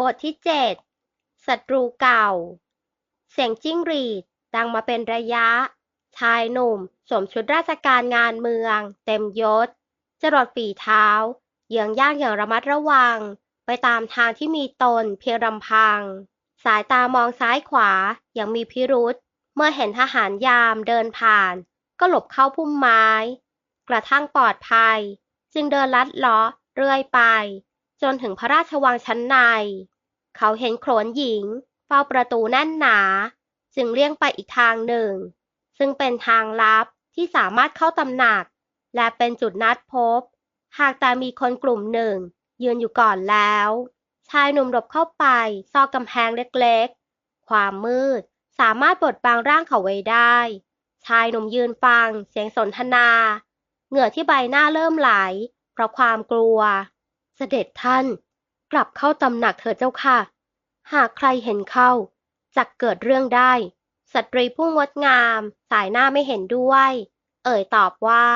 บทที่เจ็ดศัตรูเก่า เสียงจิ้งหรีดดังมาเป็นระยะ ชายหนุ่มสวมชุดราชการงานเมือง เต็มยศ จรดฝีเท้าเหยืองย่างอย่างระมัดระวัง ไปตามทางที่มีตนเพียงลำพัง สายตามองซ้ายขวาอย่างมีพิรุษ เมื่อเห็นทหารยามเดินผ่าน ก็หลบเข้าพุ่มไม้ กระทั่งปลอดภัย จึงเดินลัดเลาะเรื่อยไปจนถึงพระราชวังชั้นใน เขาเห็นโขนหญิง เฝ้าประตูแน่นหนา จึงเลี่ยงไปอีกทางหนึ่ง ซึ่งเป็นทางลับที่สามารถเข้าตำหนัก และเป็นจุดนัดพบ หากแต่มีคนกลุ่มหนึ่ง ยืนอยู่ก่อนแล้ว ชายหนุ่มหลบเข้าไป ซอกกำแพงเล็กๆ ความมืดสามารถบดบังร่างเขาไว้ได้ ชายหนุ่มยืนฟัง เสียงสนทนา เหงื่อที่ใบหน้าเริ่มไหล เพราะความกลัว เสด็จท่าน กลับเข้าตำหนักเถิดเจ้าค่ะ หากใครเห็นเข้าจะเกิดเรื่องได้สตรีผู้งดงาม สายหน้าไม่เห็นด้วย เอ่ยตอบว่า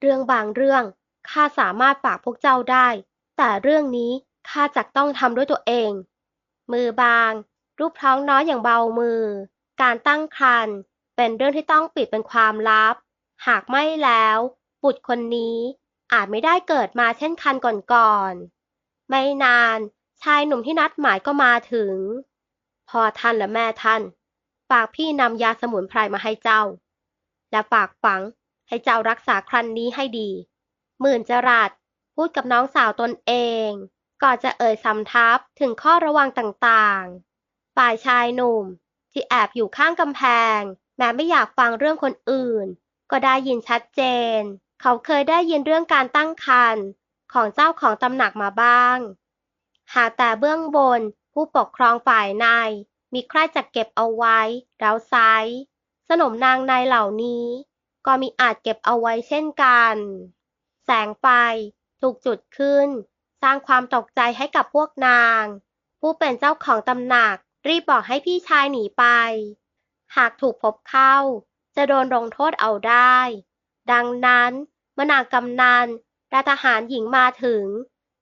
เรื่องบางเรื่องข้าสามารถฝากพวกเจ้าได้ แต่เรื่องนี้ข้าจักต้องทำด้วยตัวเอง มือบาง รูปท้องน้อยอย่างเบามือ การตั้งครรภ์เป็นเรื่องที่ต้องปิดเป็นความลับ หากไม่แล้ว บุตรคนนี้อาจไม่ได้เกิดมาเช่นคันก่อนๆ ไม่นาน ชายหนุ่มที่นัดหมายก็มาถึง พ่อท่านและแม่ท่าน ฝากพี่นำยาสมุนไพรมาให้เจ้า และฝากฝังให้เจ้ารักษาครันนี้ให้ดี หมื่นจรัสพูดกับน้องสาวตนเองก่อนจะเอ่ยสำทับถึงข้อระวังต่างๆ ฝ่ายชายหนุ่มที่แอบอยู่ข้างกำแพง แม้ไม่อยากฟังเรื่องคนอื่น ก็ได้ยินชัดเจน เขาเคยได้ยินเรื่องการตั้งครรภ์ ของเจ้าของตำหนักมาบ้าง หากแต่เบื้องบนผู้ปกครองฝ่ายใน มีใครจัดเก็บเอาไว้แล้วไซสนมนางในเหล่านี้ ก็มีอาจเก็บเอาไว้เช่นกัน แสงไฟถูกจุดขึ้น สร้างความตกใจให้กับพวกนาง ผู้เป็นเจ้าของตำหนักรีบบอกให้พี่ชายหนีไป หากถูกพบเข้า จะโดนลงโทษเอาได้ ดังนั้นเมื่อนางกำนัน และทหารหญิงมาถึง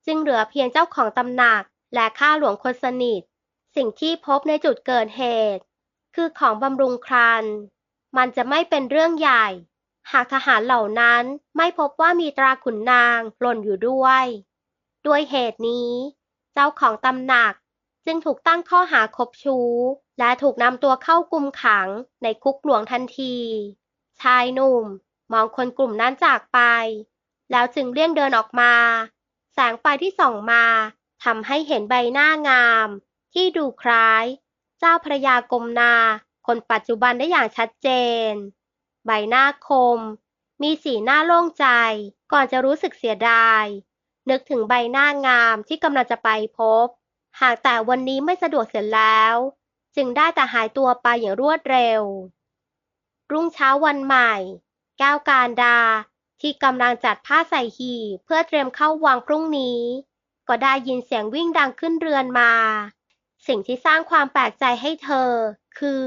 จึงเหลือเพียงเจ้าของตำหนักและข้าหลวงคนสนิท สิ่งที่พบในจุดเกิดเหตุ คือของบำรุงครัน มันจะไม่เป็นเรื่องใหญ่ หากทหารเหล่านั้นไม่พบว่ามีตราขุนนางหล่นอยู่ด้วย ด้วยเหตุนี้ เจ้าของตำหนักจึงถูกตั้งข้อหาคบชู้ และถูกนำตัวเข้ากุมขังในคุกหลวงทันที ชายหนุ่มมองคนกลุ่มนั้นจากไป แล้วจึงเลี่ยงเดินออกมา แสงไฟที่ส่องมาทำให้เห็นใบหน้างาม ที่ดูคล้าย เจ้าพระยากรมนา คนปัจจุบันได้อย่างชัดเจน ใบหน้าคม มีสีหน้าโล่งใจ ก่อนจะรู้สึกเสียดาย นึกถึงใบหน้างามที่กำลังจะไปพบ หากแต่วันนี้ไม่สะดวกเสียแล้ว จึงได้แต่หายตัวไปอย่างรวดเร็ว รุ่งเช้าวันใหม่ แก้วการดา ที่กำลังจัดผ้าใส่หีบเพื่อเตรียมเข้าวังพรุ่งนี้ ก็ได้ยินเสียงวิ่งดังขึ้นเรือนมา สิ่งที่สร้างความแปลกใจให้เธอ คือ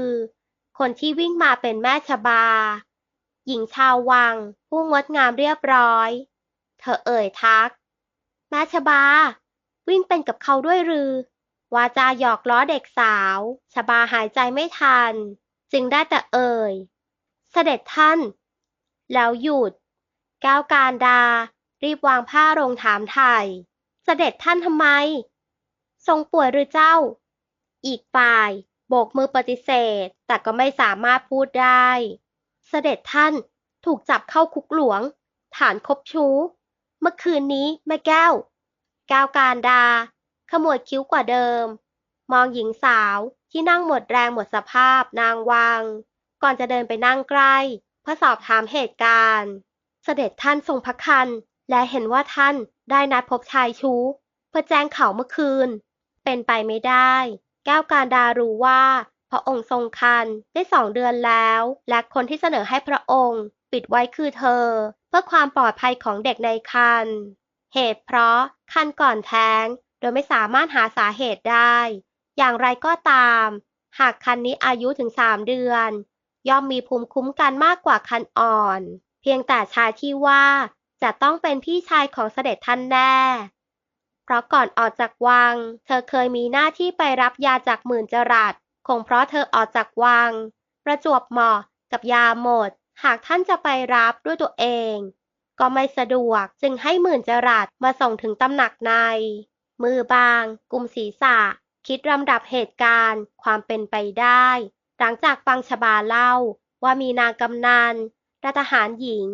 คนที่วิ่งมาเป็นแม่ชบา หญิงชาววัง ผู้งดงามเรียบร้อย เธอเอ่ยทัก แม่ชบา วิ่งเป็นกับเขาด้วยหรือวาจาหยอกล้อเด็กสาว ชบาหายใจไม่ทัน จึงได้แต่เอ่ย เสด็จท่าน แล้วหยุด แก้วการดา รีบวางผ้าลงถามไถ่เสด็จท่านทำไม ทรงป่วยหรือเจ้า อีกฝ่าย โบกมือปฏิเสธ แต่ก็ไม่สามารถพูดได้ เสด็จท่านถูกจับเข้าคุกหลวง ฐานคบชู้ เมื่อคืนนี้แม่แก้ว แก้วการดา ขมวดคิ้วกว่าเดิม มองหญิงสาวที่นั่งหมดแรงหมดสภาพนางวังก่อนจะเดินไปนั่งใกล้ เพื่อสอบถามเหตุการณ์ เสด็จท่านทรงพระคัน และเห็นว่าท่านได้นัดพบชายชู้ เพื่อแจ้งข่าวเมื่อคืน เป็นไปไม่ได้ แก้วการดารู้ว่า พระองค์ทรงคันได้สองเดือนแล้ว และคนที่เสนอให้พระองค์ ปิดไว้คือเธอ เพื่อความปลอดภัยของเด็กในคัน เหตุเพราะคันก่อนแท้ง โดยไม่สามารถหาสาเหตุได้ อย่างไรก็ตาม หากคันนี้อายุถึงสามเดือน ย่อมมีภูมิคุ้มกันมากกว่าคันอ่อน เพียงแต่ชายที่ว่าจะต้องเป็นพี่ชายของเสด็จท่านแน่ เพราะก่อนออกจากวัง เธอเคยมีหน้าที่ไปรับยาจากหมื่นจรัสคงเพราะเธอออกจากวัง ประจวบเหมาะกับยาหมด หากท่านจะไปรับด้วยตัวเอง ก็ไม่สะดวกจึงให้หมื่นจรัสมาส่งถึงตำหนักใน มือบาง กุมศีรษะ คิดลำดับเหตุการณ์ความเป็นไปได้ หลังจากฟังชบาเล่าว่ามีนางกำนัน และทหารหญิง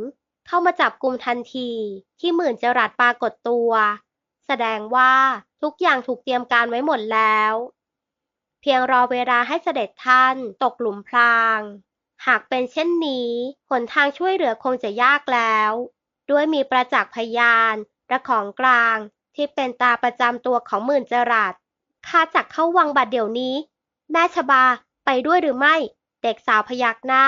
เข้ามาจับกลุ่มทันทีที่หมื่นจรัสปรากฏตัว แสดงว่าทุกอย่างถูกเตรียมการไว้หมดแล้ว เพียงรอเวลาให้เสด็จท่านตกหลุมพราง หากเป็นเช่นนี้หนทางช่วยเหลือคงจะยากแล้ว ด้วยมีประจักษ์พยานและของกลางที่เป็นตาประจำตัวของหมื่นจรัสข้าจักเข้าวังบัดเดี๋ยวนี้ แม่ชบาไปด้วยหรือไม่ เด็กสาวพยักหน้า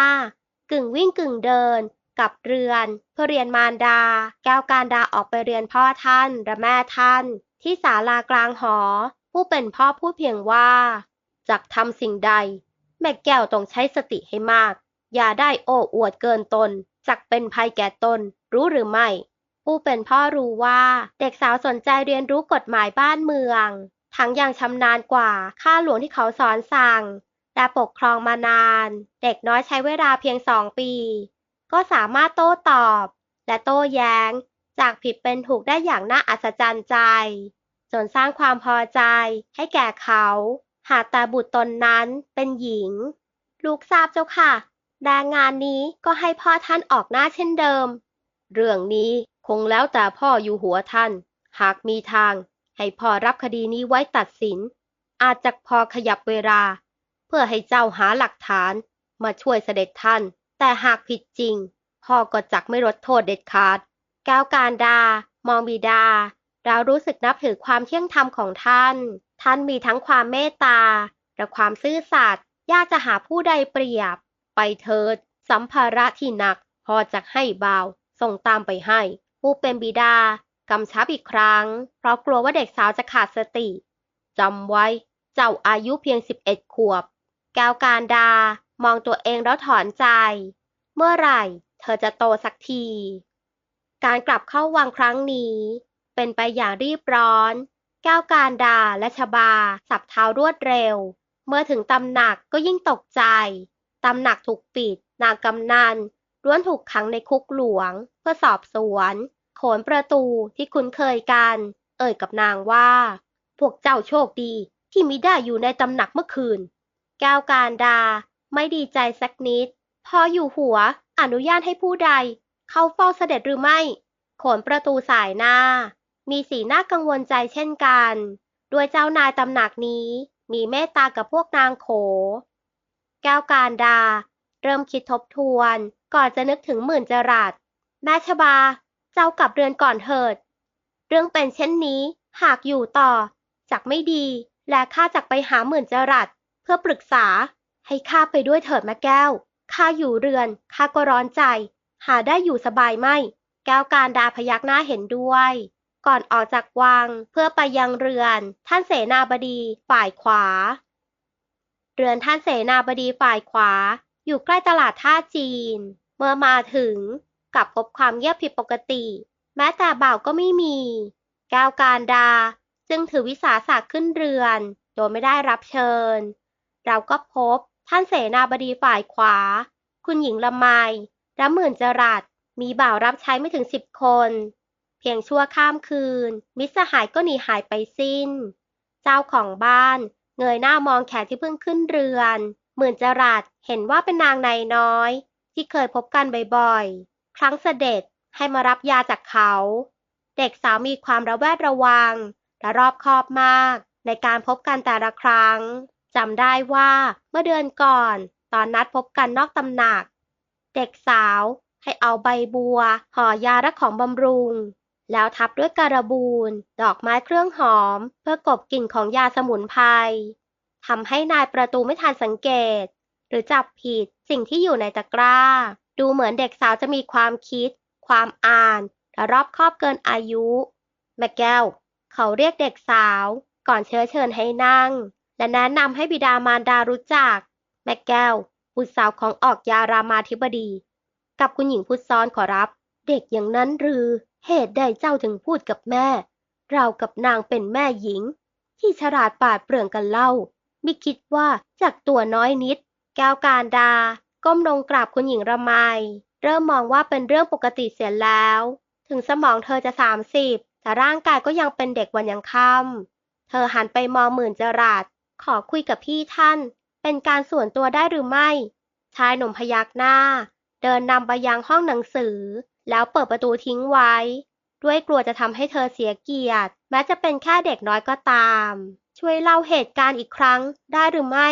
กึ่งวิ่งกึ่งเดิน กับเรือน เพื่อเรียนมารดา แก้วการดาออกไปเรียนพ่อท่านและแม่ท่าน ที่ศาลากลางหอ ผู้เป็นพ่อพูดเพียงว่าจักทำสิ่งใด แม่แก้วต้องใช้สติให้มาก อย่าได้โอ้อวดเกินตนจักเป็นภัยแก่ตน รู้หรือไม่ ผู้เป็นพ่อรู้ว่าเด็กสาวสนใจเรียนรู้กฎหมายบ้านเมือง ทั้งยังชำนาญกว่าข้าหลวงที่เขาสอนสั่ง และปกครองมานาน เด็กน้อยใช้เวลาเพียงสองปี ก็สามารถโต้ตอบ และโต้แย้ง จากผิดเป็นถูกได้อย่างน่าอัศจรรย์ใจ จนสร้างความพอใจให้แก่เขา หากต่บุตรตนนั้นเป็นหญิง ลูกทราบเจ้าค่ะแรงงานนี้ก็ให้พ่อท่านออกหน้าเช่นเดิม เรื่องนี้คงแล้วแต่พ่ออยู่หัวท่าน หากมีทาง ให้พ่อรับคดีนี้ไว้ตัดสิน อาจจะพอขยับเวลา พื่อให้เจ้าหาหลักฐานมาช่วยเสด็จท่าน แต่หากผิดจริง พ่อก็จักไม่ลดโทษเด็ดขาดก้วการดา มองบิดา เรารู้สึกนับถือความเที่ยงธรรมของท่าน ท่านมีทั้งความเมตตา และความซื่อสัตย์ ยากจะหาผู้ใดเปรียบ ไปเถิด สัมภาระที่หนัก พอจะให้เบา ส่งตามไปให้ ผู้เป็นบิดากำชับอีกครั้ง เพราะกลัวว่าเด็กสาวจะขาดสติ จำไว้ เจ้าอายุเพียง 11 ขวบ แก้วการดามองตัวเองแล้วถอนใจ เมื่อไหร่ เธอจะโตสักที การกลับเข้าวังครั้งนี้ เป็นไปอย่างรีบร้อน แก้วการดาและชบา สับเท้ารวดเร็ว เมื่อถึงตำหนักก็ยิ่งตกใจ ตำหนักถูกปิด นางกำนันล้วนถูกขังในคุกหลวง เพื่อสอบสวน โขนประตูที่คุ้นเคยกัน เอ่ยกับนางว่า พวกเจ้าโชคดีที่มิได้อยู่ในตำหนักเมื่อคืน แก้วการดา ไม่ดีใจสักนิด พออยู่หัวอนุญาตให้ผู้ใด เข้าเฝ้าเสด็จหรือไม่ ขนประตูสายหน้า มีสีหน้ากังวลใจเช่นกัน ด้วยเจ้านายตำหนักนี้ มีเมตตากับพวกนางโข แก้วการดา เริ่มคิดทบทวน ก่อนจะนึกถึงหมื่นจรัสแม่ชบา เจ้ากลับเรือนก่อนเถิด เรื่องเป็นเช่นนี้ หากอยู่ต่อ จักไม่ดี และข้าจักไปหาหมื่นจรัส เพื่อปรึกษา ให้ข้าไปด้วยเถิดแม่แก้ว ข้าอยู่เรือน ข้าก็ร้อนใจ หาได้อยู่สบายไม่ แก้วการดาพยักหน้าเห็นด้วย ก่อนออกจากวังเพื่อไปยังเรือน ท่านเสนาบดีฝ่ายขวา เรือนท่านเสนาบดีฝ่ายขวา อยู่ใกล้ตลาดท่าจีน เมื่อมาถึงกลับพบความเงียบผิดปกติ แม้แต่บ่าวก็ไม่มี แก้วการดา จึงถือวิสาสะขึ้นเรือน โดยไม่ได้รับเชิญ เราก็พบท่านเสนาบดีฝ่ายขวา คุณหญิงละไมและหมื่นจรัสมีบ่าวรับใช้ไม่ถึงสิบคน เพียงชั่วข้ามคืน มิตรสหายก็หนีหายไปสิ้น เจ้าของบ้านเงยหน้ามองแขกที่เพิ่งขึ้นเรือน หมื่นจรัสเห็นว่าเป็นนางในน้อย ที่เคยพบกันบ่อยๆ ครั้งเสด็จให้มารับยาจากเขา เด็กสาวมีความระแวดระวัง และรอบคอบมากในการพบกันแต่ละครั้ง จำได้ว่าเมื่อเดือนก่อน ตอนนัดพบกันนอกตำหนัก เด็กสาวให้เอาใบบัวห่อยาและของบำรุง แล้วทับด้วยการบูน ดอกไม้เครื่องหอม เพื่อกบกลิ่นของยาสมุนไพรทำให้นายประตูไม่ทันสังเกต หรือจับผิดสิ่งที่อยู่ในตะกร้า ดูเหมือนเด็กสาวจะมีความคิด ความอ่านและรอบคอบเกินอายุ แม่แก้ว เขาเรียกเด็กสาว ก่อนเชื้อเชิญให้นั่ง และแนะนำให้บิดามารดารู้จัก แม่แก้ว บุตรสาวของออกยารามาธิบดี กับคุณหญิงพุทธซ้อนขอรับ เด็กอย่างนั้นหรือ เหตุใดเจ้าถึงพูดกับแม่ เรากับนางเป็นแม่หญิง ที่ฉลาดปาดเปรื่องกันเล่าไม่คิดว่าจากตัวน้อยนิด แก้วการดา ก้มลงกราบคุณหญิงระไมเริ่มมองว่าเป็นเรื่องปกติเสียแล้ว ถึงสมองเธอจะสามสิบแต่ร่างกายก็ยังเป็นเด็กวันยังค่ำเธอหันไปมองหมื่นจรัส ขอคุยกับพี่ท่าน เป็นการส่วนตัวได้หรือไม่ ชายหนุ่มพยักหน้า เดินนำไปยังห้องหนังสือ แล้วเปิดประตูทิ้งไว้ ด้วยกลัวจะทำให้เธอเสียเกียรติ แม้จะเป็นแค่เด็กน้อยก็ตาม ช่วยเล่าเหตุการณ์อีกครั้งได้หรือไม่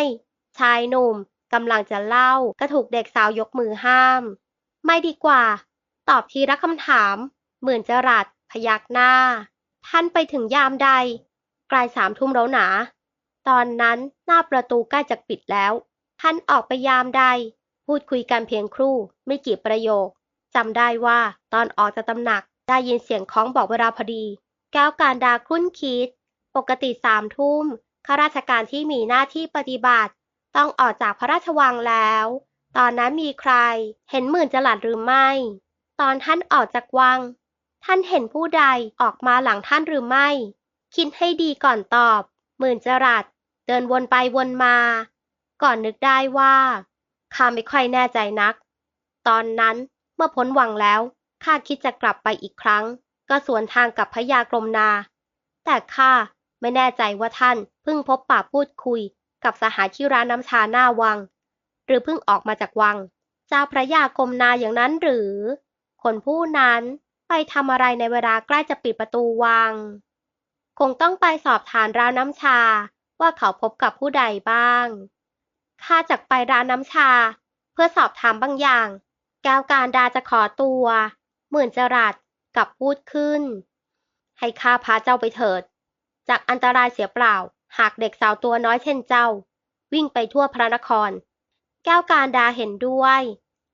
ชายหนุ่มกำลังจะเล่าก็ถูกเด็กสาวยกมือห้าม ไม่ดีกว่า ตอบทีละคำถาม หมื่นจรัสพยักหน้า ท่านไปถึงยามใด ใกล้สามทุ่มแล้วหนา ตอนนั้นหน้าประตูใกล้จะปิดแล้ว ท่านออกไปยามใด พูดคุยกันเพียงครู่ ไม่กี่ประโยคจำได้ว่าตอนออกจากตำหนักได้ยินเสียงคล้องบอกเวลาพอดี แก้วการดาครุ่นคิด ปกติสามทุ่มข้าราชการที่มีหน้าที่ปฏิบัติ ต้องออกจากพระราชวังแล้ว ตอนนั้นมีใคร เห็นหมื่นจลัดหรือไม่ ตอนท่านออกจากวัง ท่านเห็นผู้ใดออกมาหลังท่านหรือไม่ คิดให้ดีก่อนตอบ หมื่นจรัสเดินวนไปวนมา ก่อนนึกได้ว่าข้าไม่ค่อยแน่ใจนัก ตอนนั้นเมื่อพ้นวังแล้วข้าคิดจะกลับไปอีกครั้ง ก็สวนทางกับพระยากรมนา แต่ข้าไม่แน่ใจว่าท่านเพิ่งพบปะพูดคุยกับสหายที่ร้านน้ำชาหน้าวัง หรือเพิ่งออกมาจากวัง เจ้าพระยากรมนาอย่างนั้นหรือ คนผู้นั้นไปทำอะไรในเวลาใกล้จะปิดประตูวัง งต้องไปสอบถามร้านน้ำชาว่าเขาพบกับผู้ใดบ้าง ข้าจักไปร้านน้ำชา เพื่อสอบถามบางอย่าง แก้วการดาจะขอตัว หมื่นจรัสกับพูดขึ้น ให้ข้าพาเจ้าไปเถิด จากอันตรายเสียเปล่า หากเด็กสาวตัวน้อยเช่นเจ้า วิ่งไปทั่วพระนคร แก้วการดาเห็นด้วย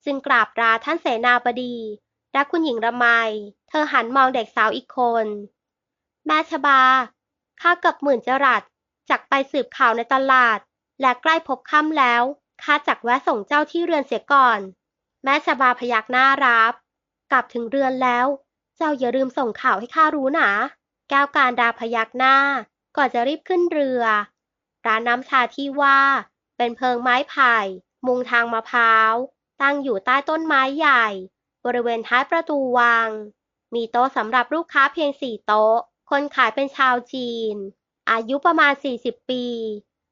จึงกราบลาท่านเสนาบดีและคุณหญิงระไม เธอหันมองเด็กสาวอีกคน แม่ชบา ข้ากับหมื่นจรัสจักไปสืบข่าวในตลาด และใกล้พบค่ำแล้ว ข้าจักแวะส่งเจ้าที่เรือนเสียก่อน แม่ชบาพยักหน้ารับ กลับถึงเรือนแล้ว เจ้าอย่าลืมส่งข่าวให้ข้ารู้นะ แก้วการดาพยักหน้า ก่อนจะรีบขึ้นเรือ ร้านน้ำชาที่ว่า เป็นเพิงไม้ไผ่ มุงทางมะพร้าว ตั้งอยู่ใต้ต้นไม้ใหญ่ บริเวณท้ายประตูวัง มีโต๊ะสำหรับลูกค้าเพียงสี่โต๊ะ คนขายเป็นชาวจีน อายุประมาณ 40 ปี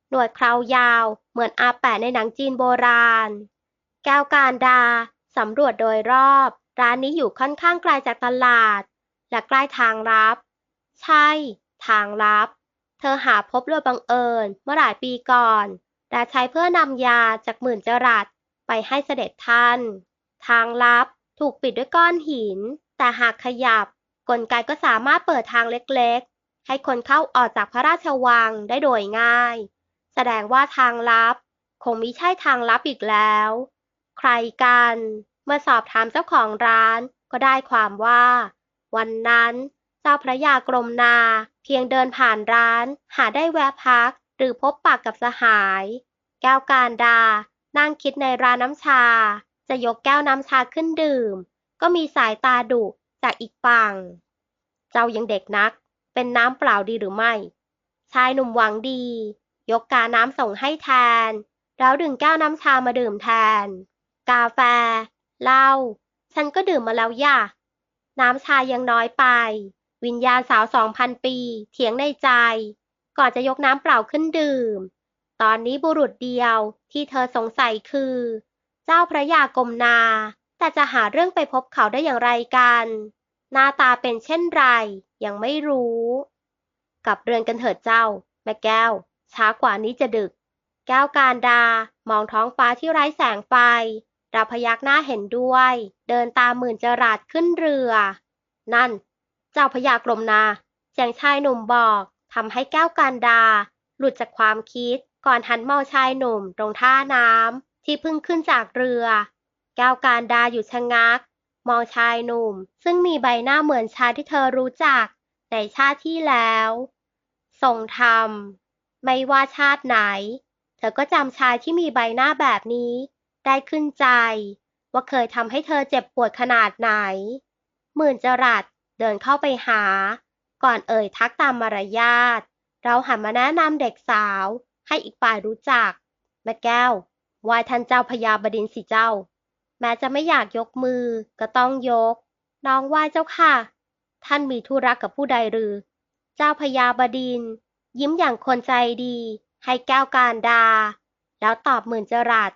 หนวดเครายาว เหมือนอาแปะในหนังจีนโบราณ แก้วการดา สำรวจโดยรอบ ร้านนี้อยู่ค่อนข้างไกลจากตลาด และใกล้ทางลับ ใช่ ทางลับ เธอหาพบโดยบังเอิญเมื่อหลายปีก่อน และใช้เพื่อนำยาจากหมื่นจรัสไปให้เสด็จท่าน ทางลับถูกปิดด้วยก้อนหิน แต่หากขยับ กลไกก็สามารถเปิดทางเล็กๆ ให้คนเข้าออกจากพระราชวังได้โดยง่าย แสดงว่าทางลับ คงมิใช่ทางลับอีกแล้ว ใครกันเมื่อสอบถามเจ้าของร้านก็ได้ความว่า วันนั้นเจ้าพระยากรมนาเพียงเดินผ่านร้าน หาได้แวะพัก หรือพบปากกับสหาย แก้วการดา นั่งคิดในร้านน้ำชา จะยกแก้วน้ำชาขึ้นดื่ม ก็มีสายตาดุ จากอีกฝั่ง เจ้ายังเด็กนัก เป็นน้ำเปล่าดีหรือไม่ ชายหนุ่มหวังดี ยกกาน้ำส่งให้แทน แล้วดึงแก้วน้ำชามาดื่มแทน กาแฟ เหล้า ฉันก็ดื่มมาแล้วย่ะ น้ำชายังน้อยไป วิญญาณสาวสองพันปี เถียงในใจ ก่อนจะยกน้ำเปล่าขึ้นดื่ม ตอนนี้บุรุษเดียวที่เธอสงสัยคือ เจ้าพระยากรมนา แต่จะหาเรื่องไปพบเขาได้อย่างไรกัน หน้าตาเป็นเช่นไร ยังไม่รู้ กลับเรือนกันเถิดเจ้า แม่แก้ว ช้ากว่านี้จะดึก แก้วการดา มองท้องฟ้าที่ไร้แสงไฟดาพยักหน้าเห็นด้วย เดินตามหมื่นจรัสขึ้นเรือ นั่น เจ้าพยากรมนาเสียงชายหนุ่มบอกทำให้แก้วการดา หลุดจากความคิด ก่อนหันมองชายหนุ่มตรงท่าน้ำที่เพิ่งขึ้นจากเรือ แก้วการดาหยุดชะงัก มองชายหนุ่ม ซึ่งมีใบหน้าเหมือนชายที่เธอรู้จัก ในชาติที่แล้วทรงธรรม ไม่ว่าชาติไหน เธอก็จำชายที่มีใบหน้าแบบนี้ ได้ขึ้นใจ ว่าเคยทำให้เธอเจ็บปวดขนาดไหน หมื่นจรัสเดินเข้าไปหา ก่อนเอ่ยทักตามมารยาท เราหันมาแนะนำเด็กสาว ให้อีกฝ่ายรู้จักแม่แก้วไหว้ท่านเจ้าพญาบดินสิเจ้า แม้จะไม่อยากยกมือ ก็ต้องยก น้องไหว้เจ้าค่ะ ท่านมีธุระกับผู้ใดหรือ เจ้าพญาบดิน ยิ้มอย่างคนใจดี ให้แก้วการดา แล้วตอบหมื่นจรัส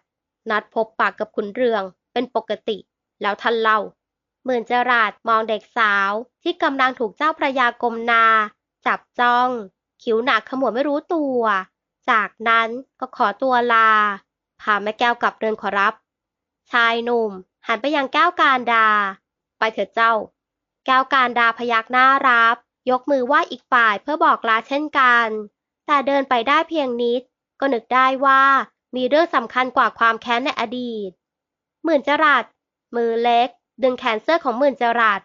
นัดพบปากกับขุนเรืองเป็นปกติ แล้วท่านเล่า หมื่นจรัสมองเด็กสาวที่กำลังถูกเจ้าพระยากรมนา จับจ้อง คิ้วหนักขมวดไม่รู้ตัว จากนั้นก็ขอตัวลา พาแม่แก้วกลับเรือนขอรับ ชายหนุ่ม หันไปยังแก้วการดา ไปเถิดเจ้า แก้วการดาพยักหน้ารับ ยกมือไหว้อีกฝ่ายเพื่อบอกลาเช่นกัน แต่เดินไปได้เพียงนิด ก็นึกได้ว่ามีเรื่องสำคัญกว่าความแค้นในอดีต หมื่นจรัสมือเล็ก ดึงแขนเสื้อของหมื่นจรัส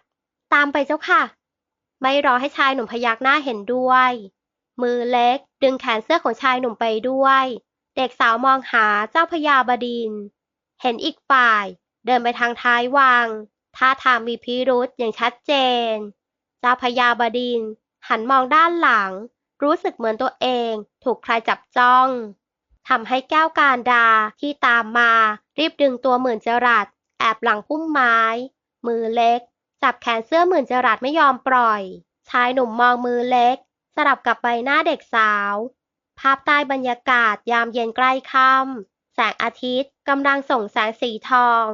ตามไปเจ้าค่ะ ไม่รอให้ชายหนุ่มพยักหน้าเห็นด้วย มือเล็ก ดึงแขนเสื้อของชายหนุ่มไปด้วย เด็กสาวมองหาเจ้าพญาบดินทร์ เห็นอีกฝ่าย เดินไปทางท้ายวัง ท่าทางมีพิรุษอย่างชัดเจน เจ้าพญาบดินหันมองด้านหลัง รู้สึกเหมือนตัวเองถูกใครจับจ้องทำให้แก้วการดาที่ตามมา รีบดึงตัวหมื่นจรัสแอบหลังพุ่มไม้ มือเล็ก จับแขนเสื้อหมื่นจรัสไม่ยอมปล่อย ชายหนุ่มมองมือเล็ก สลับกับใบหน้าเด็กสาว ภาพใต้บรรยากาศยามเย็นใกล้ค่ำ แสงอาทิตย์กำลังส่งแสงสีทอง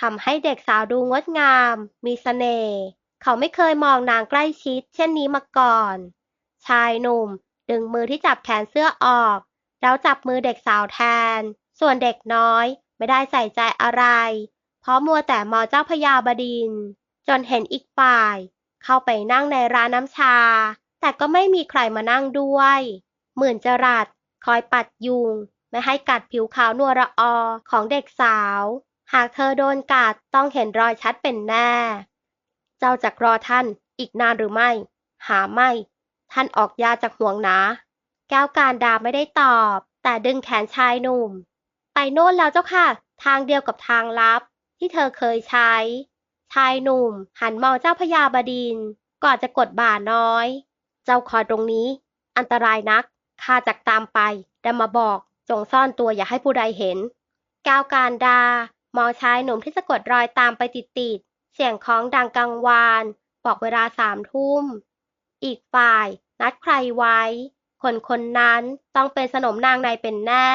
ทำให้เด็กสาวดูงดงาม มีเสน่ห์เขาไม่เคยมองนางใกล้ชิด เช่นนี้มาก่อน ชายหนุ่มดึงมือที่จับแขนเสื้อออก แล้วจับมือเด็กสาวแทน ส่วนเด็กน้อยไม่ได้ใส่ใจอะไร เพราะมัวแต่มองเจ้าพญาบดิน จนเห็นอีกฝ่าย เข้าไปนั่งในร้านน้ำชา แต่ก็ไม่มีใครมานั่งด้วย หมื่นจรัสคอยปัดยุง ไม่ให้กัดผิวขาวนัวระออของเด็กสาว หากเธอโดนกัดต้องเห็นรอยชัดเป็นแน่ เจ้าจะรอท่านอีกนานหรือไม่ หาไม่ ท่านออกยาจากห่วงนาแก้วการดาไม่ได้ตอบ แต่ดึงแขนชายหนุ่ม ไปโน่นแล้วเจ้าค่ะ ทางเดียวกับทางลับ ที่เธอเคยใช้ ชายหนุ่ม หันมองเจ้าพญาบดินก่อนจะกดบ่าน้อย เจ้าคอยตรงนี้ อันตรายนักข้าจักตามไปแต่มาบอก จงซ่อนตัวอย่าให้ผู้ใดเห็น ก้าวการดา มองชายหนุ่มที่สะกดรอยตามไปติดๆ เสียงของดังกังวาน บอกเวลาสามทุ่ม อีกฝ่าย นัดใครไว้ คนคนนั้นต้องเป็นสนมนางในเป็นแน่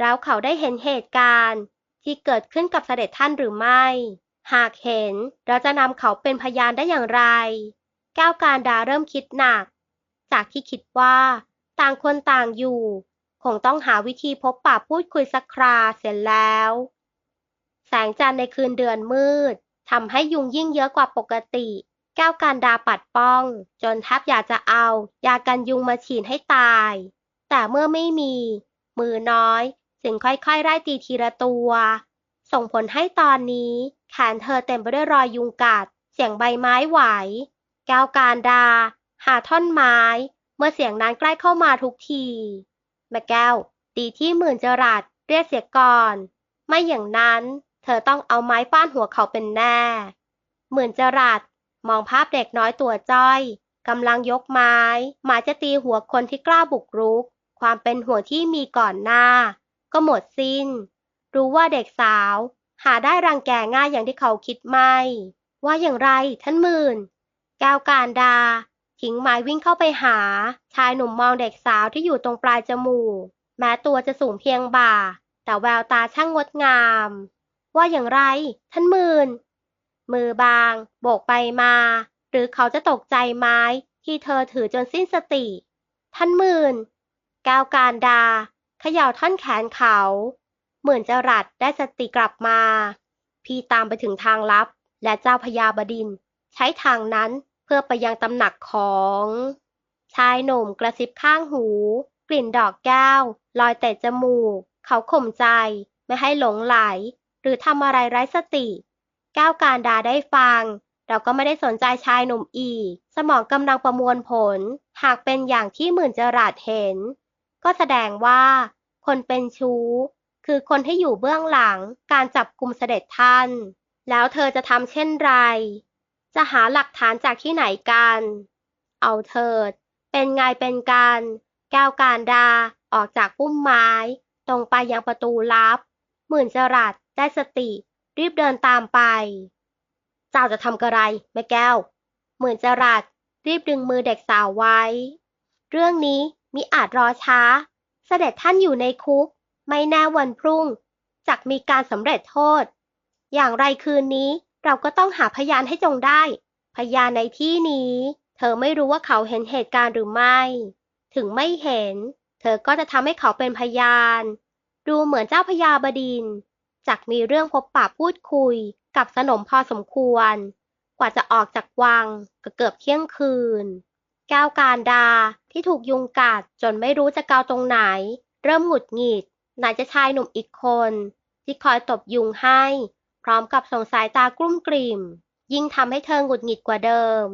แล้วเขาได้เห็นเหตุการณ์ ที่เกิดขึ้นกับเสด็จท่านหรือไม่ หากเห็นเราจะนำเขาเป็นพยานได้อย่างไรแก้วการดาเริ่มคิดหนัก จากที่คิดว่า ต่างคนต่างอยู่ คงต้องหาวิธีพบปะพูดคุยสักคราเสร็จแล้ว แสงจันทร์ในคืนเดือนมืดทำให้ยุงยิ่งเยอะกว่าปกติ แก้วการดาปัดป้อง จนแทบอยากจะเอา ยากันยุงมาฉีดให้ตาย แต่เมื่อไม่มี มือน้อยจึงค่อยๆ ไล่ตีทีละตัว ส่งผลให้ตอนนี้แขนเธอเต็มไปด้วยรอยยุงกัด เสียงใบไม้ไหว แก้วการดา หาท่อนไม้ เมื่อเสียงนั้นใกล้เข้ามาทุกที แม่แก้วดีที่หมื่นจรัสเรียกเสียก่อน ไม่อย่างนั้น เธอต้องเอาไม้ฟาดหัวเขาเป็นแน่ หมื่นจรัสมองภาพเด็กน้อยตัวจ้อยกำลังยกไม้ หมายจะตีหัวคนที่กล้าบุกรุก ความเป็นห่วงที่มีก่อนหน้า ก็หมดสิ้น รู้ว่าเด็กสาว หาได้รังแกง่ายอย่างที่เขาคิดไม่ ว่าอย่างไรท่านหมื่นแก้วการดา ทิ้งไม้วิ่งเข้าไปหา ชายหนุ่มมองเด็กสาวที่อยู่ตรงปลายจมูก แม้ตัวจะสูงเพียงบ่า แต่แววตาช่างงดงาม ว่าอย่างไร ท่านหมื่นมือบาง โบกไปมา หรือเขาจะตกใจไม้ที่เธอถือจนสิ้นสติ ท่านหมื่นแก้วการดาเขย่าท่อนแขนเขา เหมือนจะรัดได้สติกลับมา พี่ตามไปถึงทางลับและเจ้าพญาบดิน ใช้ทางนั้น เพื่อไปยังตำหนักของ ชายหนุ่มกระซิบข้างหู กลิ่นดอกแก้ว ลอยแต่จมูก เขาข่มใจ ไม่ให้หลงไหล หรือทำอะไรไร้สติแก้วการดาได้ฟัง เราก็ไม่ได้สนใจชายหนุ่มอีก สมองกำลังประมวลผล หากเป็นอย่างที่หมื่นจรัสเห็น ก็แสดงว่า คนเป็นชู้ คือคนที่อยู่เบื้องหลังการจับกลุ่มเสด็จท่าน แล้วเธอจะทำเช่นไร จะหาหลักฐานจากที่ไหนกัน เอาเถิด เป็นไงเป็นกันแก้วการดา ออกจากพุ่มไม้ ตรงไปยังประตูลับ หมื่นจรัสได้สติ รีบเดินตามไป เจ้าจะทำกระไรแม่แก้ว หมื่นจรัสรีบดึงมือเด็กสาวไว้ เรื่องนี้มิอาจรอช้า เสด็จท่านอยู่ในคุก ไม่แน่วันพรุ่งจักมีการสำเร็จโทษ อย่างไรคืนนี้ เราก็ต้องหาพยานให้จงได้ พยานในที่นี้ เธอไม่รู้ว่าเขาเห็นเหตุการณ์หรือไม่ ถึงไม่เห็น เธอก็จะทำให้เขาเป็นพยาน ดูเหมือนเจ้าพญาบดินจักมีเรื่องพบปะพูดคุยกับสนมพอสมควร กว่าจะออกจากวังก็เกือบเที่ยงคืน แก้วการดาที่ถูกยุงกัดจนไม่รู้จะเกาตรงไหน เริ่มหงุดหงิดไหนจะชายหนุ่มอีกคน ที่คอยตบยุงให้ ร้อมกับส่งสายตากลุ้มกลิ่ม ยิ่งทำให้เธอหงุดหงิดกว่าเดิม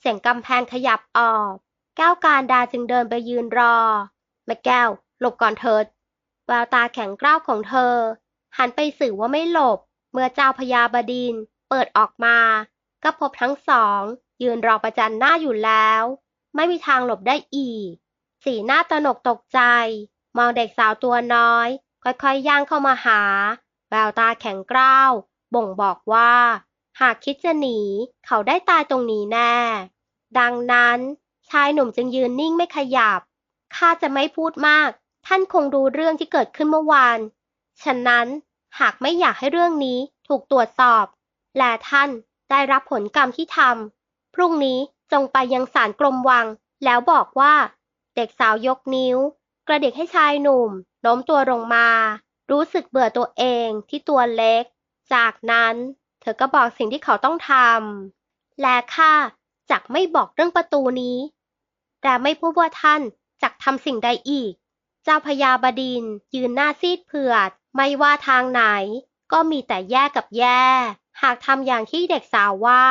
เสียงกำแพงขยับออก แก้วการดาจึงเดินไปยืนรอแม่แก้ว หลบก่อนเถิดแววตาแข็งกร้าวของเธอ หันไปสื่อว่าไม่หลบ เมื่อเจ้าพญาบดินเปิดออกมา ก็พบทั้งสอง ยืนรอประจันหน้าอยู่แล้ว ไม่มีทางหลบได้อีก สีหน้าตรนกตกใจ มองเด็กสาวตัวน้อย ค่อยๆย่างเข้ามาหา แววตาแข็งกร้าว บ่งบอกว่า หากคิดจะหนีเขาได้ตายตรงนี้แน่ ดังนั้น ชายหนุ่มจึงยืนนิ่งไม่ขยับ ข้าจะไม่พูดมาก ท่านคงรู้เรื่องที่เกิดขึ้นเมื่อวาน ฉะนั้นหากไม่อยากให้เรื่องนี้ถูกตรวจสอบ และท่านได้รับผลกรรมที่ทำพรุ่งนี้จงไปยังศาลกรมวัง แล้วบอกว่า เด็กสาวยกนิ้ว กระเด็กให้ชายหนุ่มโน้มตัวลงมา รู้สึกเบื่อตัวเองที่ตัวเล็ก จากนั้นเธอก็บอกสิ่งที่เขาต้องทำ และข้าจักไม่บอกเรื่องประตูนี้ แต่ไม่พูดว่าท่านจักทำสิ่งใดอีก เจ้าพญาบดินยืนหน้าซีดเผือด ไม่ว่าทางไหน ก็มีแต่แย่กับแย่ หากทำอย่างที่เด็กสาวว่า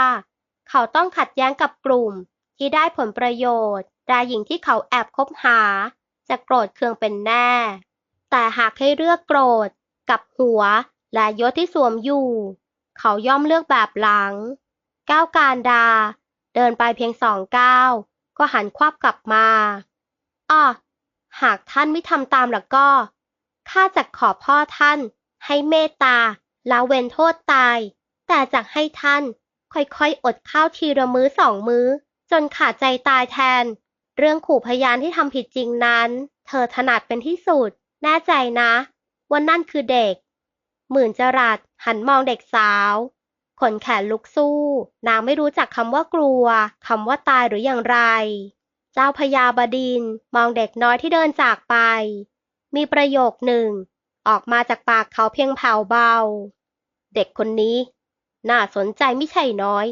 เขาต้องขัดแย้งกับกลุ่มที่ได้ผลประโยชน์รายหญิงที่เขาแอบคบหา จะโกรธเคืองเป็นแน่ แต่หากให้เลือกโกรธกับหัว และยศที่สวมอยู่ เขาย่อมเลือกแบบหลัง ก้าวการดา เดินไปเพียงสองก้าวก็หันควับกลับมาอ้อหากท่านไม่ทำตามแล้วก็ข้าจะขอพ่อท่าน ให้เมตตาละเว้นโทษตาย แต่จะให้ท่านค่อยๆ อดข้าวทีละมื้อสองมื้อ จนขาดใจตายแทน เรื่องขู่พยานที่ทำผิดจริงนั้น เธอถนัดเป็นที่สุด แน่ใจนะว่านั่นคือเด็ก หมื่นจรัสหันมองเด็กสาว ขนแขนลุกสู้ นางไม่รู้จักคำว่ากลัวคำว่าตายหรืออย่างไร เจ้าพญาบดินมองเด็กน้อยที่เดินจากไป มีประโยคหนึ่ง ออกมาจากปากเขาเพียงแผ่วเบา เด็กคนนี้ น่าสนใจไม่ใช่น้อย